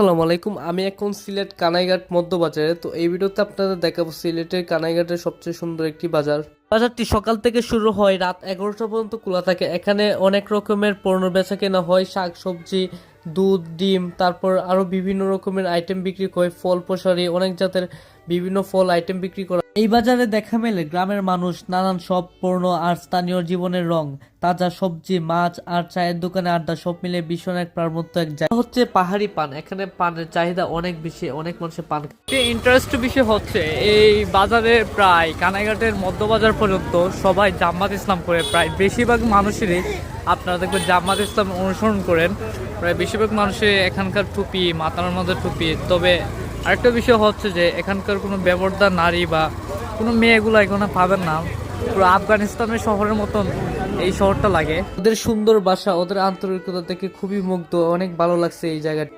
আসসালামু আলাইকুম, আমি এখন সিলেট কানাইঘাট মধ্যবাজারে। তো এই ভিডিওতে আপনাদের দেখাবো সিলেটের কানাইঘাটের সবচেয়ে সুন্দর একটি বাজার। বাজারটি সকাল থেকে শুরু হয় রাত এগারোটা পর্যন্ত খোলা থাকে। এখানে অনেক রকমের পণ্য বেচা কেনা হয়, শাক সবজি, দুধ, ডিম, তারপর আরও বিভিন্ন রকমের আইটেম বিক্রি হয়, ফল, প্রসারি, অনেক জাতের বিভিন্ন ফল আইটেম বিক্রি করা। এই বাজারে দেখা মেলে গ্রামের মানুষ নানান সব পণ্য আর স্থানীয় জীবনের রং তাজা সবজি মাছ আর চায়ের দোকানে আড্ডা সব মিলে ভীষণ এক প্রাণবন্ত এক জায়গা। হচ্ছে পাহাড়ি পান এখানে পানের চাহিদা অনেক বেশি অনেক মানুষের পান খায়। ইন্টারেস্ট বিষয় হচ্ছে এই বাজারে প্রায় কানাইঘাটের মধ্যবাজার পর্যন্ত সবাই জাম্মাত ইসলাম করে প্রায় বেশিরভাগ মানুষেরই আপনারা দেখবেন জাম্মাত ইসলাম অনুসরণ করেন। প্রায় বেশিরভাগ মানুষের এখানকার টুপি মাথার মধ্যে টুপি তবে আরেকটা বিষয় হচ্ছে যে এখানকার কোনো ব্যবহারদার নারী বা কোনো মেয়েগুলো এখানে পাবেন না। পুরো আফগানিস্তানের শহরের মতন এই শহরটা লাগে। ওদের সুন্দর বাসা, ওদের আন্তরিকতা থেকে খুবই মুগ্ধ, অনেক ভালো লাগছে এই জায়গাটা।